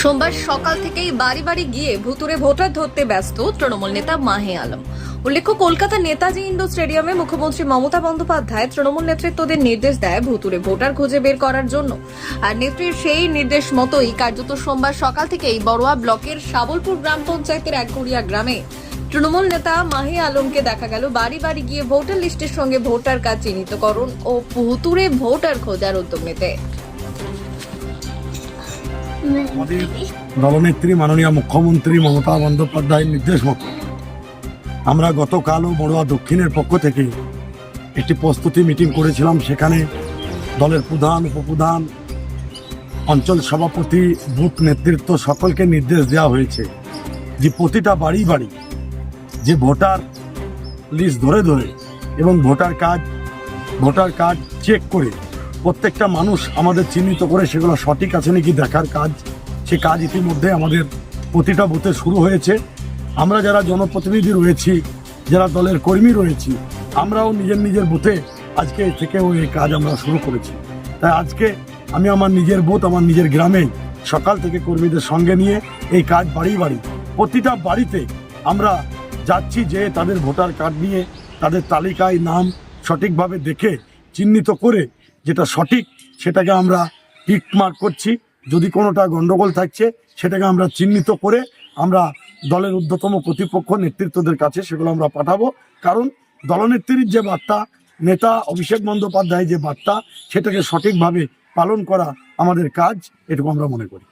সোমবার সকাল থেকেই বাড়ি বাড়ি গিয়ে ভুতুরে ভোটার ধরতে ব্যস্ত তৃণমূল নেতা মাহে আলম। উল্লেখ্য, কলকাতা নেতাজি ইন্ডো স্টেডিয়ামে মুখ্যমন্ত্রী মমতা বন্দ্যোপাধ্যায় তৃণমূল নেতৃত্বদের নির্দেশ দেয় ভুতুরে ভোটার খুঁজে বের করার জন্য। আর নেত্রীর সেই নির্দেশ মতোই কার্যত সোমবার সকাল থেকেই বড়ুয়া ব্লকের সাবলপুর গ্রাম পঞ্চায়েতের একগড়িয়া গ্রামে তৃণমূল নেতা মাহি আলমকে দেখা গেল বাড়ি বাড়ি গিয়ে ভোটার লিস্টের সঙ্গে ভোটার কার্ড চিহ্নিতকরণ ও ভুতুরে ভোটার খোঁজার উদ্যোগ নিতে। আমাদের দলনেত্রী মাননীয় মুখ্যমন্ত্রী মমতা বন্দ্যোপাধ্যায়ের নির্দেশ মতো। আমরা গতকালও বড়ুয়া দক্ষিণের পক্ষ থেকে একটি প্রস্তুতি মিটিং করেছিলাম। সেখানে দলের প্রধান, উপপ্রধান, অঞ্চল সভাপতি, বুথ নেতৃত্ব সকলকে নির্দেশ দেওয়া হয়েছে যে প্রতিটা বাড়ি বাড়ি যে ভোটার লিস্ট ধরে ধরে এবং voter card voter card check করে প্রত্যেকটা মানুষ আমাদের চিহ্নিত করে সেগুলো সঠিক আছে নাকি দেখার কাজ, সে কাজ ইতিমধ্যে আমাদের প্রতিটা বুথে শুরু হয়েছে। আমরা যারা জনপ্রতিনিধি রয়েছি, যারা দলের কর্মী রয়েছি, আমরাও নিজের নিজের বুথে আজকে থেকেও এই কাজ আমরা শুরু করেছি। তাই আজকে আমি আমার নিজের বুথ, আমার নিজের গ্রামে সকাল থেকে কর্মীদের সঙ্গে নিয়ে এই কাজ বাড়ি বাড়ি, প্রতিটা বাড়িতে আমরা যাচ্ছি যে তাদের ভোটার কার্ড নিয়ে, তাদের তালিকায় নাম সঠিকভাবে দেখে, চিহ্নিত করে যেটা সঠিক, সেটাকে আমরা টিকমার্ক করছি। যদি কোনোটা গণ্ডগোল থাকছে, সেটাকে আমরা চিহ্নিত করে আমরা দলের ঊর্ধ্বতম কর্তৃপক্ষ, নেতৃত্বদের কাছে সেগুলো আমরা পাঠাবো। কারণ দলনেত্রীর যে বার্তা, নেতা অভিষেক বন্দ্যোপাধ্যায় যে বার্তা, সেটাকে সঠিকভাবে পালন করা আমাদের কাজ, এটুকু আমরা মনে করি।